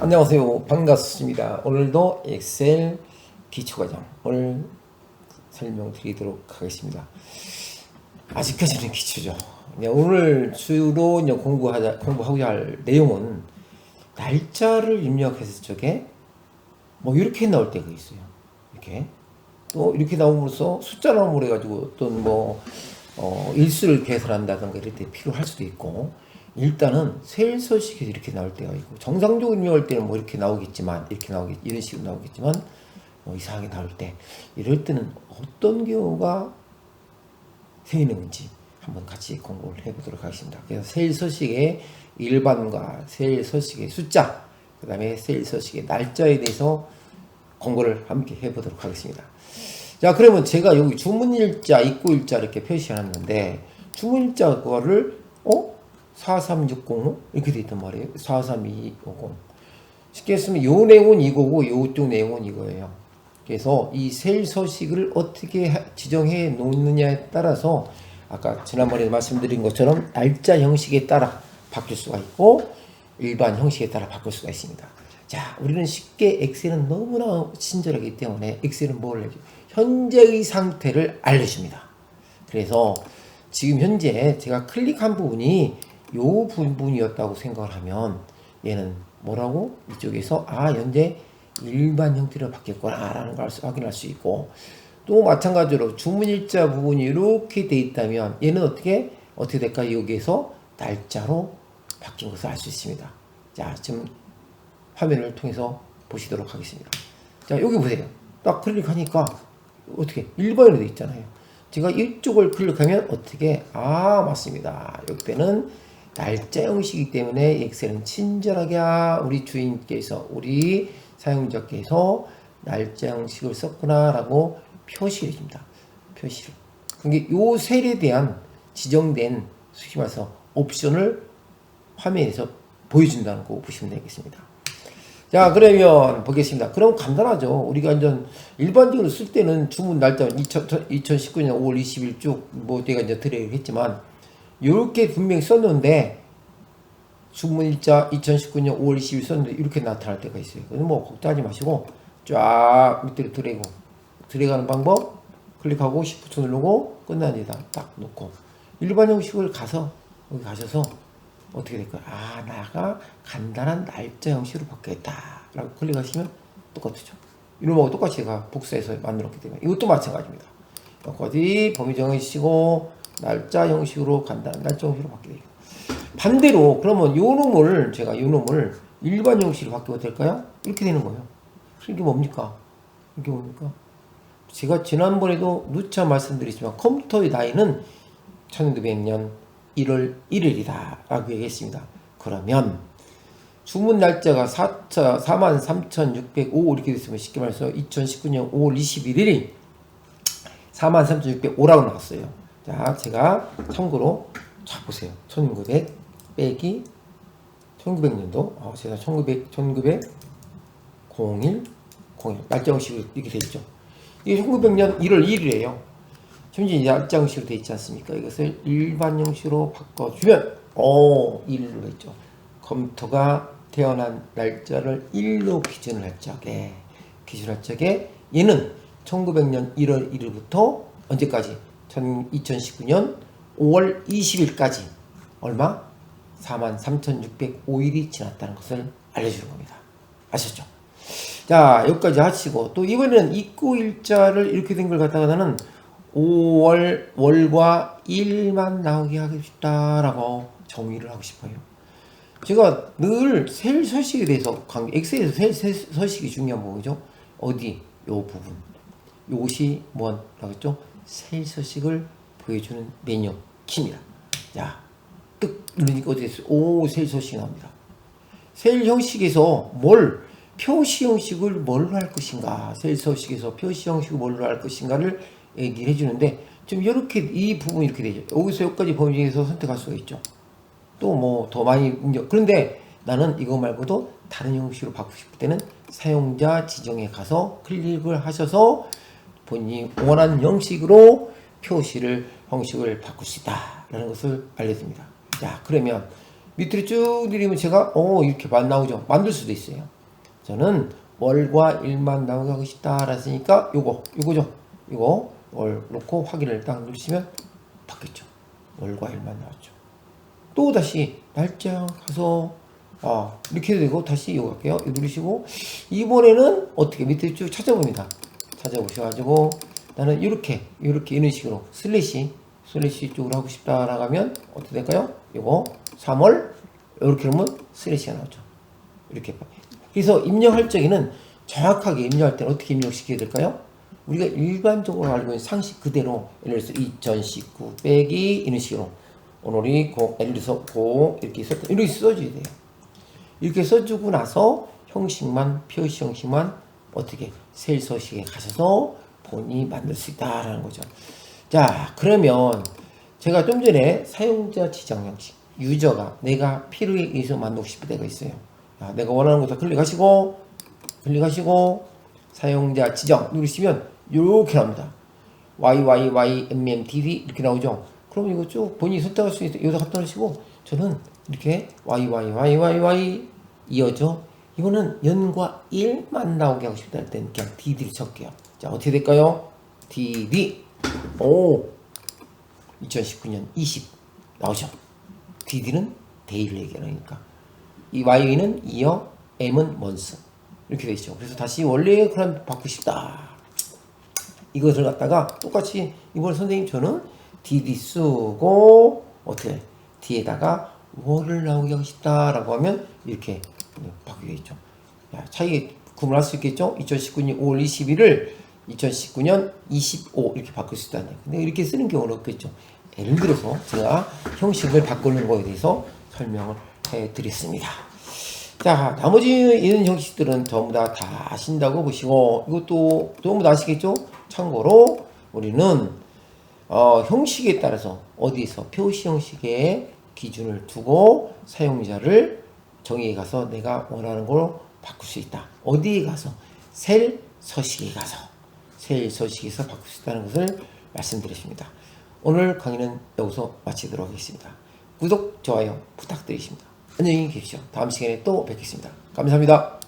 안녕하세요. 반갑습니다. 오늘도 엑셀 기초과정 오늘 설명드리도록 하겠습니다. 아직까지는 기초죠. 네, 오늘 주로 공부하자 공부하고자 할 내용은 날짜를 입력했을 적에 뭐 이렇게 나올 때가 있어요. 이렇게 또 이렇게 나옴으로써 숫자 나옴으로 해가지고 어떤 뭐 어, 일수를 계산한다든가 이럴 때 필요할 수도 있고 일단은 세일 서식이 이렇게 나올 때가 있고 정상적으로 입력할 때는 뭐 이렇게 나오겠지만 이렇게 나오겠 이런 식으로 나오겠지만 뭐 이상하게 나올 때 이럴 때는 어떤 경우가 생기는 건지 한번 같이 공부를 해보도록 하겠습니다. 그래서 세일 서식의 일반과 세일 서식의 숫자 그 다음에 세일 서식의 날짜에 대해서 공부를 함께 해보도록 하겠습니다. 자 그러면 제가 여기 주문일자, 입구일자 이렇게 표시해놨는데 주문일자 거를 어? 43605 이렇게 돼 있단 말이에요. 43250 쉽게 했으면 요 내용은 이거고 요쪽 내용은 이거예요. 그래서 이 세일 서식을 어떻게 하- 지정해 놓느냐에 따라서 아까 지난번에 말씀드린 것처럼 날짜 형식에 따라 바뀔 수가 있고 일반 형식에 따라 바꿀 수가 있습니다. 자, 우리는 쉽게 엑셀은 너무나 친절하기 때문에 엑셀은 뭘 해줘? 현재의 상태를 알려줍니다. 그래서 지금 현재 제가 클릭한 부분이 요 부분이었다고 생각을 하면 얘는 뭐라고 이쪽에서 아 현재 일반 형태로 바뀌었구나라는 걸 확인할 수 있고 또 마찬가지로 주문일자 부분이 이렇게 돼 있다면 얘는 어떻게 어떻게 될까 여기에서 날짜로 바뀐 것을 알 수 있습니다. 자 지금 화면을 통해서 보시도록 하겠습니다. 자 여기 보세요. 딱 클릭하니까 어떻게 일반으로 돼 있잖아요. 제가 이쪽을 클릭하면 어떻게 아 맞습니다. 이때는 날짜 형식이기 때문에 엑셀은 친절하게 아, 우리 주인께서 우리 사용자께서 날짜 형식을 썼구나라고 표시해 줍니다. 표시를. 그게 요 셀에 대한 지정된 수시 말해서 옵션을 화면에서 보여준다는 거 보시면 되겠습니다. 자 그러면 보겠습니다. 그럼 간단하죠. 우리가 이제 일반적으로 쓸 때는 주문 날짜 2019년 5월 20일 쭉뭐 내가 이제 드래그 했지만 이렇게 분명히 썼는데 주문일자 2019년 5월 20일 썼는데 이렇게 나타날 때가 있어요. 그래서 뭐 걱정하지 마시고 쫙 밑으로 드래그 드래그하는 방법 클릭하고 Shift 누르고 끝난 데다 딱 놓고 일반 형식을 가서 여기 가셔서 어떻게 될까요? 아, 나가 간단한 날짜 형식으로 바뀌었다 라고 클릭하시면 똑같죠. 이놈하고 똑같이 제가 복사해서 만들었기 때문에 이것도 마찬가지입니다. 여기까지 범위 정해주시고 날짜 형식으로 간단한 날짜 형식으로 바뀌게 돼요. 반대로 그러면 요 놈을 제가 요 놈을 일반 형식으로 바뀌어도 될까요? 이렇게 되는 거예요. 이게 뭡니까? 이게 뭡니까? 제가 지난번에도 누차 말씀드렸지만 컴퓨터의 나이는 1900년 1월 1일이다 라고 얘기했습니다. 그러면 주문 날짜가 4, 43,605 이렇게 됐으면 쉽게 말해서 2019년 5월 21일이 43,605라고 나왔어요. 자, 제가 참고로 자 보세요. 1900 빼기 1900년도 어, 제가 1900 1900 01 01 날짜 형식으로 이렇게 돼 있죠. 이게 1900년 1월 1일이에요. 현재 날짜 형식으로 돼 있지 않습니까? 이것을 일반 형식으로 바꿔주면 오 1로 있죠. 컴퓨터가 태어난 날짜를 1로 기준을 할 적에 기준할 적에 얘는 1900년 1월 1일부터 언제까지? 2019년 5월 20일까지 얼마? 43,605일이 지났다는 것을 알려주는 겁니다. 아셨죠? 자, 여기까지 하시고, 또 이번에는 입구 일자를 이렇게 된 걸 갖다가는 5월, 월과 일만 나오게 하고 싶다라고 정의를 하고 싶어요. 제가 늘 셀 서식에 대해서, 강- 엑셀에서 셀, 셀 서식이 중요한 부분이죠. 어디? 요 부분. 요것이 뭐라고 했죠? 셀 서식을 보여주는 메뉴 키입니다. 자, 뜩 누르니까 어디 됐어요? 오, 셀 서식이 나옵니다. 셀 형식에서 뭘 표시 형식을 뭘로 할 것인가 셀 서식에서 표시 형식을 뭘로 할 것인가를 얘기를 해주는데 지금 이렇게 이 부분이 이렇게 되죠 여기서 여기까지 범위 중에서 선택할 수가 있죠 또 뭐 더 많이 그런데 나는 이거 말고도 다른 형식으로 바꾸고 싶을 때는 사용자 지정에 가서 클릭을 하셔서 본인이 원하는 형식으로 표시를 형식을 바꿀 수 있다라는 것을 알려줍니다 자 그러면 밑으로 쭉 내리면 제가 어 이렇게 만 나오죠. 만들 수도 있어요. 저는 월과 일만 나오게 하고 싶다 라으니까 요거 요거죠. 요거 월 놓고 확인을 딱 누르시면 바뀌었죠. 월과 일만 나왔죠. 또 다시 날짜 가서 아 이렇게 되고 다시 갈게요. 이거 누르시고 이번에는 어떻게 밑에 쭉 찾아봅니다. 찾아보셔가지고 나는 이렇게 이렇게 이런 식으로 슬래시 슬래시 쪽으로 하고 싶다라고 하면 어떻게 될까요? 이거 3월 이렇게 하면 슬래시가 나오죠. 이렇게 그래서 입력할 적에는 정확하게 입력할 때는 어떻게 입력시켜야 될까요? 우리가 일반적으로 알고 있는 상식 그대로 예를 들어서 2019 빼기 이런 식으로 오늘이 고 예를 들어서 고 이렇게 썼다 이렇게 써줘야 돼요. 이렇게 써주고 나서 형식만 표시 형식만 어떻게 셀 서식에 가셔서 본인이 만들 수 있다라는 거죠. 자 그러면 제가 좀 전에 사용자 지정 형식 유저가 내가 필요에 의해서 만들고 싶은 데가 있어요. 자, 내가 원하는 곳에 클릭하시고 클릭하시고 사용자 지정 누르시면 이렇게 나옵니다. YYYMMTV 이렇게 나오죠. 그럼 이거 쭉 본인이 선택할 수 있어요. 여기다 갖다 놓으시고 저는 이렇게 YYYYY 이어져 이거는 연과 1만 나오게 하고 싶다 할 때는 그냥 DD를 쳤게요. 자 어떻게 될까요? DD 오 2019년 20 나오죠. DD는 데이를 얘기하니까 이 Y는 이어 M은 month 이렇게 돼 있죠. 그래서 다시 원래 그런 받고 싶다. 이것을 갖다가 똑같이 이번 선생님 저는 DD 쓰고 어떻게 뒤에다가 월을 나오게 하고 싶다라고 하면 이렇게 바뀌게 있죠. 야, 차이 구분할 수 있겠죠? 2019년 5월 21일 2019년 25 이렇게 바꿀 수 있다니. 근데 이렇게 쓰는 경우는 없겠죠. 예를 들어서 제가 형식을 바꾸는 거에 대해서 설명을 해드렸습니다. 자, 나머지 이런 형식들은 전부 다 다 아신다고 보시고 이것도 전부 다 아시겠죠? 참고로 우리는 어, 형식에 따라서 어디서 표시 형식에 기준을 두고 사용자를 정의에 가서 내가 원하는 걸로 바꿀 수 있다. 어디에 가서 셀 서식에 가서 셀 서식에서 바꿀 수 있다는 것을 말씀드렸습니다. 오늘 강의는 여기서 마치도록 하겠습니다. 구독, 좋아요 부탁드리겠습니다. 안녕히 계십시오. 다음 시간에 또 뵙겠습니다. 감사합니다.